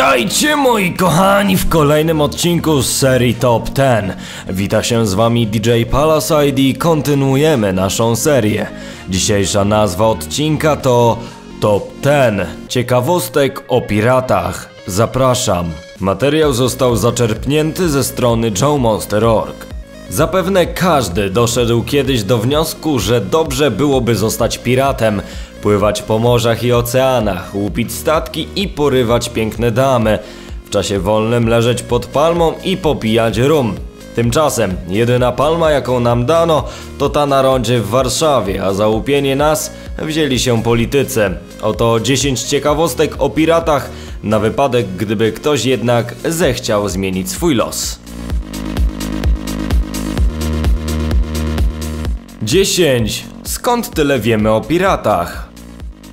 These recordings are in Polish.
Witajcie moi kochani w kolejnym odcinku z serii Top 10. Wita się z wami DJ Palaside i kontynuujemy naszą serię. Dzisiejsza nazwa odcinka to Top 10 ciekawostek o piratach. Zapraszam. Materiał został zaczerpnięty ze strony joemonster.org. Zapewne każdy doszedł kiedyś do wniosku, że dobrze byłoby zostać piratem, pływać po morzach i oceanach, łupić statki i porywać piękne damy, w czasie wolnym leżeć pod palmą i popijać rum. Tymczasem jedyna palma jaką nam dano to ta na rondzie w Warszawie, a za łupienie nas wzięli się politycy. Oto 10 ciekawostek o piratach na wypadek gdyby ktoś jednak zechciał zmienić swój los. 10. Skąd tyle wiemy o piratach?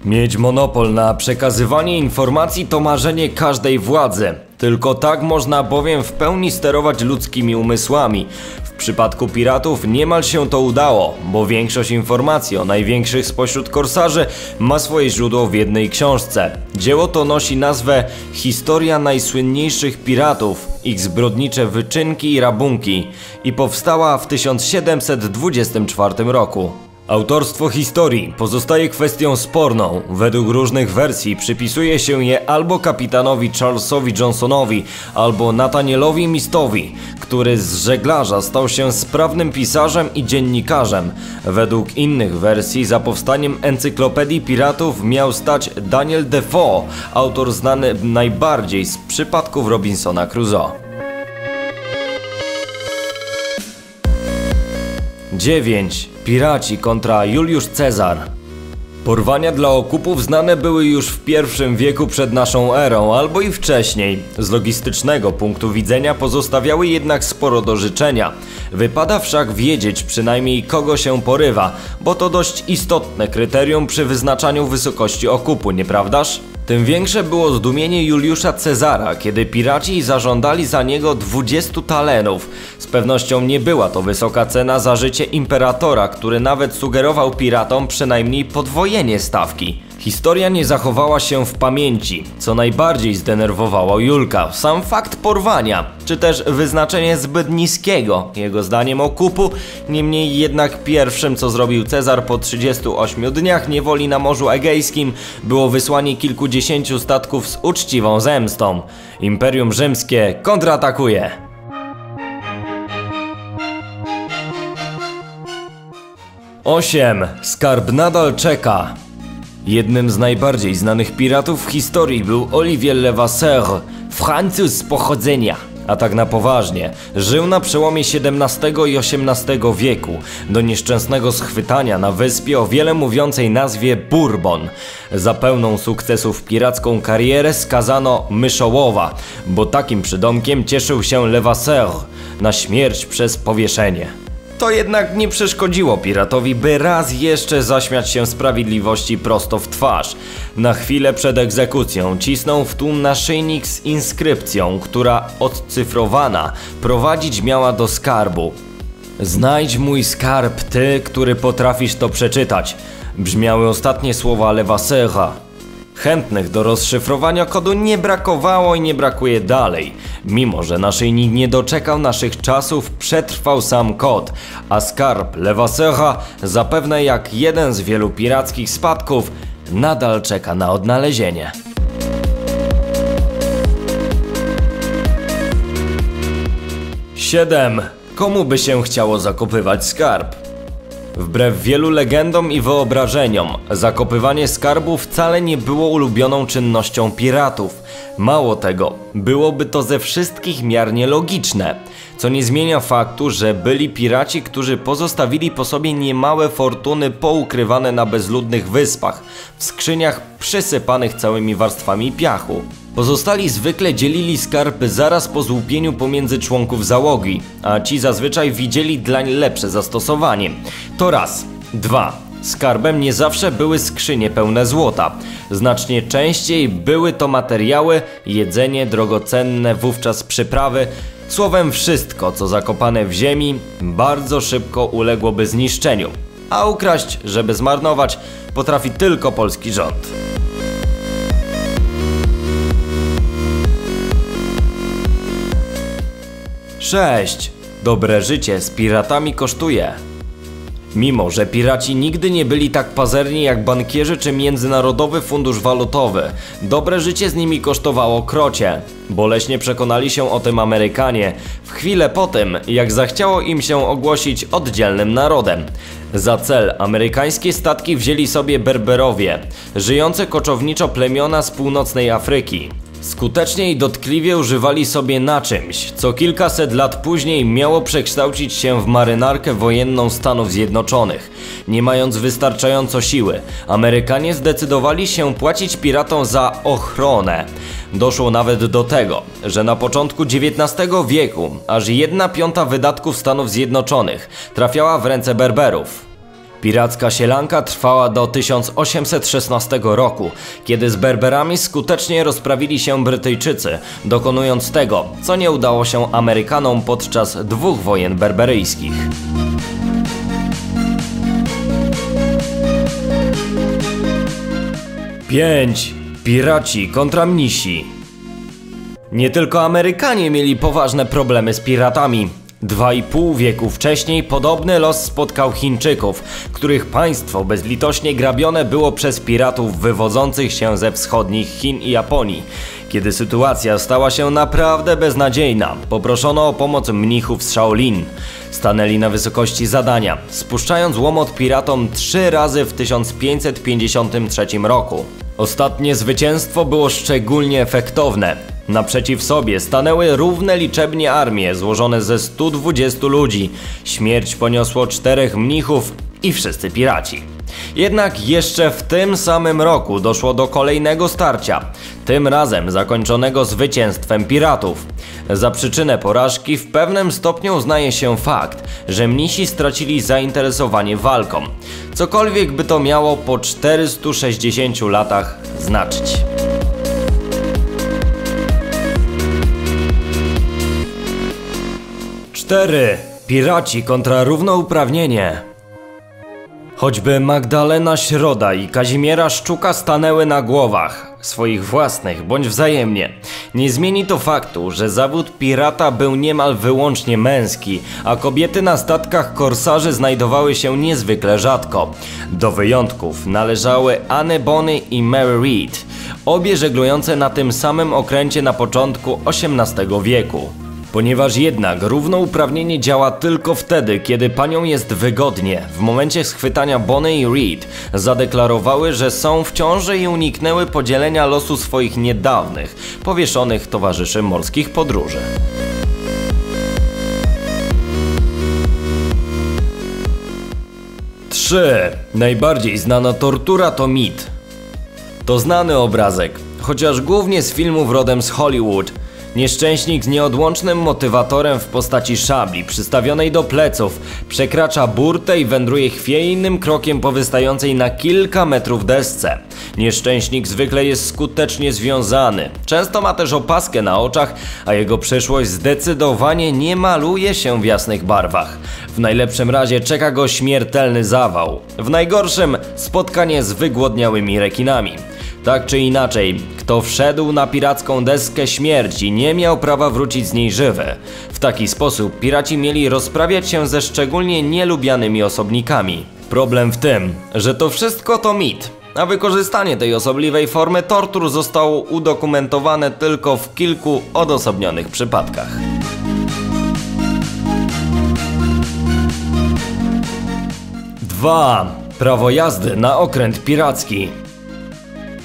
Mieć monopol na przekazywanie informacji to marzenie każdej władzy. Tylko tak można bowiem w pełni sterować ludzkimi umysłami. W przypadku piratów niemal się to udało, bo większość informacji o największych spośród korsarzy ma swoje źródło w jednej książce. Dzieło to nosi nazwę Historia najsłynniejszych piratów, ich zbrodnicze wyczynki i rabunki i powstała w 1724 roku. Autorstwo historii pozostaje kwestią sporną. Według różnych wersji przypisuje się je albo kapitanowi Charlesowi Johnsonowi, albo Nathanielowi Mistowi, który z żeglarza stał się sprawnym pisarzem i dziennikarzem. Według innych wersji za powstaniem encyklopedii piratów miał stać Daniel Defoe, autor znany najbardziej z przypadków Robinsona Crusoe. 9. Piraci kontra Juliusz Cezar. Porwania dla okupów znane były już w I wieku przed naszą erą, albo i wcześniej. Z logistycznego punktu widzenia pozostawiały jednak sporo do życzenia. Wypada wszak wiedzieć przynajmniej kogo się porywa, bo to dość istotne kryterium przy wyznaczaniu wysokości okupu, nieprawdaż? Tym większe było zdumienie Juliusza Cezara, kiedy piraci zażądali za niego 20 talenów. Z pewnością nie była to wysoka cena za życie imperatora, który nawet sugerował piratom przynajmniej podwojenie stawki. Historia nie zachowała się w pamięci, co najbardziej zdenerwowało Julka. Sam fakt porwania, czy też wyznaczenie zbyt niskiego, jego zdaniem okupu, niemniej jednak pierwszym co zrobił Cezar po 38 dniach niewoli na Morzu Egejskim było wysłanie kilkudziesięciu statków z uczciwą zemstą. Imperium Rzymskie kontratakuje. Osiem. Skarb nadal czeka. Jednym z najbardziej znanych piratów w historii był Olivier Levasseur, Francuz z pochodzenia. A tak na poważnie, żył na przełomie XVII i XVIII wieku, do nieszczęsnego schwytania na wyspie o wiele mówiącej nazwie Bourbon. Za pełną sukcesów piracką karierę skazano Myszołowa, bo takim przydomkiem cieszył się Levasseur, na śmierć przez powieszenie. To jednak nie przeszkodziło piratowi, by raz jeszcze zaśmiać się sprawiedliwości prosto w twarz. Na chwilę przed egzekucją cisnął w tłum naszyjnik z inskrypcją, która odcyfrowana prowadzić miała do skarbu. Znajdź mój skarb, ty, który potrafisz to przeczytać. Brzmiały ostatnie słowa Levasseura. Chętnych do rozszyfrowania kodu nie brakowało i nie brakuje dalej. Mimo, że naszyjnik nie doczekał naszych czasów, przetrwał sam kod, a skarb Levasseura, zapewne jak jeden z wielu pirackich spadków, nadal czeka na odnalezienie. Siedem. Komu by się chciało zakopywać skarb? Wbrew wielu legendom i wyobrażeniom, zakopywanie skarbu wcale nie było ulubioną czynnością piratów. Mało tego, byłoby to ze wszystkich miar nielogiczne, co nie zmienia faktu, że byli piraci, którzy pozostawili po sobie niemałe fortuny poukrywane na bezludnych wyspach, w skrzyniach przysypanych całymi warstwami piachu. Pozostali zwykle dzielili skarb zaraz po złupieniu pomiędzy członków załogi, a ci zazwyczaj widzieli dlań lepsze zastosowanie. To raz. Dwa. Skarbem nie zawsze były skrzynie pełne złota. Znacznie częściej były to materiały, jedzenie, drogocenne wówczas przyprawy, słowem wszystko, co zakopane w ziemi, bardzo szybko uległoby zniszczeniu. A ukraść, żeby zmarnować, potrafi tylko polski rząd. 6. Dobre życie z piratami kosztuje. Mimo, że piraci nigdy nie byli tak pazerni jak bankierzy czy Międzynarodowy Fundusz Walutowy, dobre życie z nimi kosztowało krocie. Boleśnie przekonali się o tym Amerykanie w chwilę po tym, jak zachciało im się ogłosić oddzielnym narodem. Za cel amerykańskie statki wzięli sobie Berberowie, żyjące koczowniczo plemiona z północnej Afryki. Skutecznie i dotkliwie używali sobie na czymś, co kilkaset lat później miało przekształcić się w marynarkę wojenną Stanów Zjednoczonych. Nie mając wystarczająco siły, Amerykanie zdecydowali się płacić piratom za ochronę. Doszło nawet do tego, że na początku XIX wieku aż jedna piąta wydatków Stanów Zjednoczonych trafiała w ręce Berberów. Piracka sielanka trwała do 1816 roku, kiedy z Berberami skutecznie rozprawili się Brytyjczycy, dokonując tego, co nie udało się Amerykanom podczas dwóch wojen berberyjskich. Pięć. Piraci kontra mnisi. Nie tylko Amerykanie mieli poważne problemy z piratami. Dwa i pół wieku wcześniej podobny los spotkał Chińczyków, których państwo bezlitośnie grabione było przez piratów wywodzących się ze wschodnich Chin i Japonii. Kiedy sytuacja stała się naprawdę beznadziejna, poproszono o pomoc mnichów z Shaolin. Stanęli na wysokości zadania, spuszczając łomot piratom trzy razy w 1553 roku. Ostatnie zwycięstwo było szczególnie efektowne. Naprzeciw sobie stanęły równe liczebnie armie złożone ze 120 ludzi. Śmierć poniosło czterech mnichów i wszyscy piraci. Jednak jeszcze w tym samym roku doszło do kolejnego starcia, tym razem zakończonego zwycięstwem piratów. Za przyczynę porażki w pewnym stopniu uznaje się fakt, że mnisi stracili zainteresowanie walką, cokolwiek by to miało po 460 latach znaczyć. 4. Piraci kontra równouprawnienie. Choćby Magdalena Środa i Kazimiera Szczuka stanęły na głowach, swoich własnych bądź wzajemnie. Nie zmieni to faktu, że zawód pirata był niemal wyłącznie męski, a kobiety na statkach korsarzy znajdowały się niezwykle rzadko. Do wyjątków należały Anne Bonny i Mary Read, obie żeglujące na tym samym okręcie na początku XVIII wieku. Ponieważ jednak równouprawnienie działa tylko wtedy, kiedy paniom jest wygodnie, w momencie schwytania Bonnie i Reed zadeklarowały, że są w ciąży i uniknęły podzielenia losu swoich niedawnych, powieszonych towarzyszy morskich podróży. Trzy. Najbardziej znana tortura to mit. To znany obrazek, chociaż głównie z filmów rodem z Hollywood – Nieszczęśnik z nieodłącznym motywatorem w postaci szabli przystawionej do pleców przekracza burtę i wędruje chwiejnym krokiem po wystającej na kilka metrów desce. Nieszczęśnik zwykle jest skutecznie związany, często ma też opaskę na oczach, a jego przyszłość zdecydowanie nie maluje się w jasnych barwach. W najlepszym razie czeka go śmiertelny zawał, w najgorszym spotkanie z wygłodniałymi rekinami. Tak czy inaczej, kto wszedł na piracką deskę śmierci nie miał prawa wrócić z niej żywy. W taki sposób piraci mieli rozprawiać się ze szczególnie nielubianymi osobnikami. Problem w tym, że to wszystko to mit, a wykorzystanie tej osobliwej formy tortur zostało udokumentowane tylko w kilku odosobnionych przypadkach. Dwa. Prawo jazdy na okręt piracki.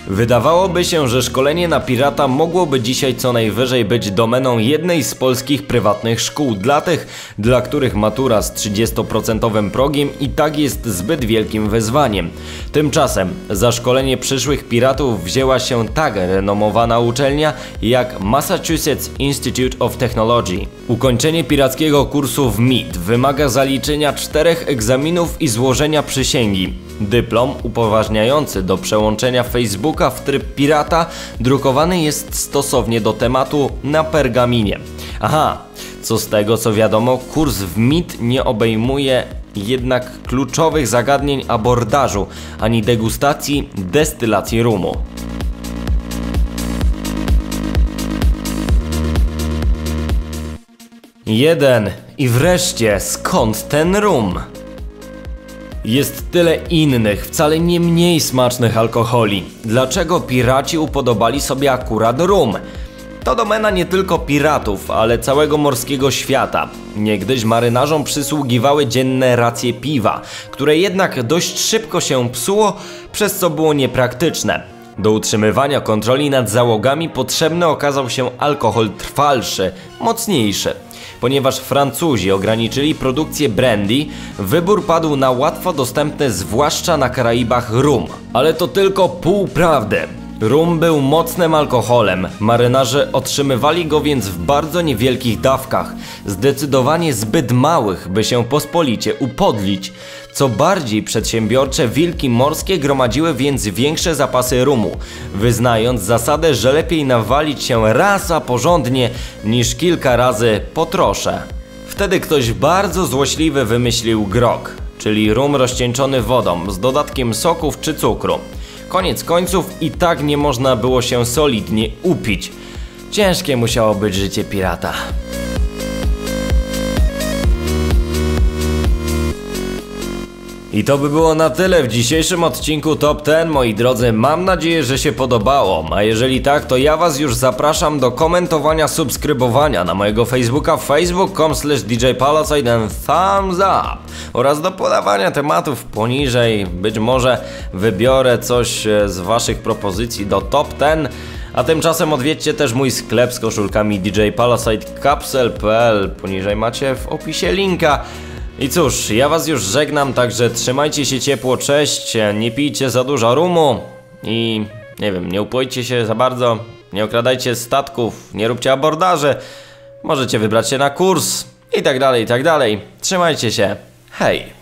Wydawałoby się, że szkolenie na pirata mogłoby dzisiaj co najwyżej być domeną jednej z polskich prywatnych szkół dla tych, dla których matura z 30% progiem i tak jest zbyt wielkim wyzwaniem. Tymczasem za szkolenie przyszłych piratów wzięła się tak renomowana uczelnia jak Massachusetts Institute of Technology. Ukończenie pirackiego kursu w MIT wymaga zaliczenia czterech egzaminów i złożenia przysięgi. Dyplom upoważniający do przełączenia Facebooka w tryb pirata drukowany jest stosownie do tematu na pergaminie. Aha, co z tego co wiadomo, kurs w MIT nie obejmuje jednak kluczowych zagadnień abordażu ani degustacji destylacji rumu. Jeden. I wreszcie, skąd ten rum? Jest tyle innych, wcale nie mniej smacznych alkoholi. Dlaczego piraci upodobali sobie akurat rum? To domena nie tylko piratów, ale całego morskiego świata. Niegdyś marynarzom przysługiwały dzienne racje piwa, które jednak dość szybko się psuło, przez co było niepraktyczne. Do utrzymywania kontroli nad załogami potrzebny okazał się alkohol trwalszy, mocniejszy. Ponieważ Francuzi ograniczyli produkcję brandy, wybór padł na łatwo dostępny zwłaszcza na Karaibach rum. Ale to tylko pół prawdy. Rum był mocnym alkoholem, marynarze otrzymywali go więc w bardzo niewielkich dawkach, zdecydowanie zbyt małych, by się pospolicie upodlić. Co bardziej przedsiębiorcze wilki morskie gromadziły więc większe zapasy rumu, wyznając zasadę, że lepiej nawalić się raz a porządnie niż kilka razy po trosze. Wtedy ktoś bardzo złośliwy wymyślił grog, czyli rum rozcieńczony wodą z dodatkiem soków czy cukru. Koniec końców i tak nie można było się solidnie upić. Ciężkie musiało być życie pirata. I to by było na tyle w dzisiejszym odcinku Top 10, moi drodzy. Mam nadzieję, że się podobało. A jeżeli tak, to ja was już zapraszam do komentowania, subskrybowania na mojego Facebooka facebook.com slash djpalasite and thumbs up oraz do podawania tematów poniżej. Być może wybiorę coś e, z waszych propozycji do Top 10. A tymczasem odwiedźcie też mój sklep z koszulkami DJ Palasite Capsule.pl. Poniżej macie w opisie linka. I cóż, ja was już żegnam, także trzymajcie się ciepło, cześć, nie pijcie za dużo rumu i nie wiem, nie upojcie się za bardzo, nie okradajcie statków, nie róbcie abordaży, możecie wybrać się na kurs i tak dalej, i tak dalej. Trzymajcie się, hej!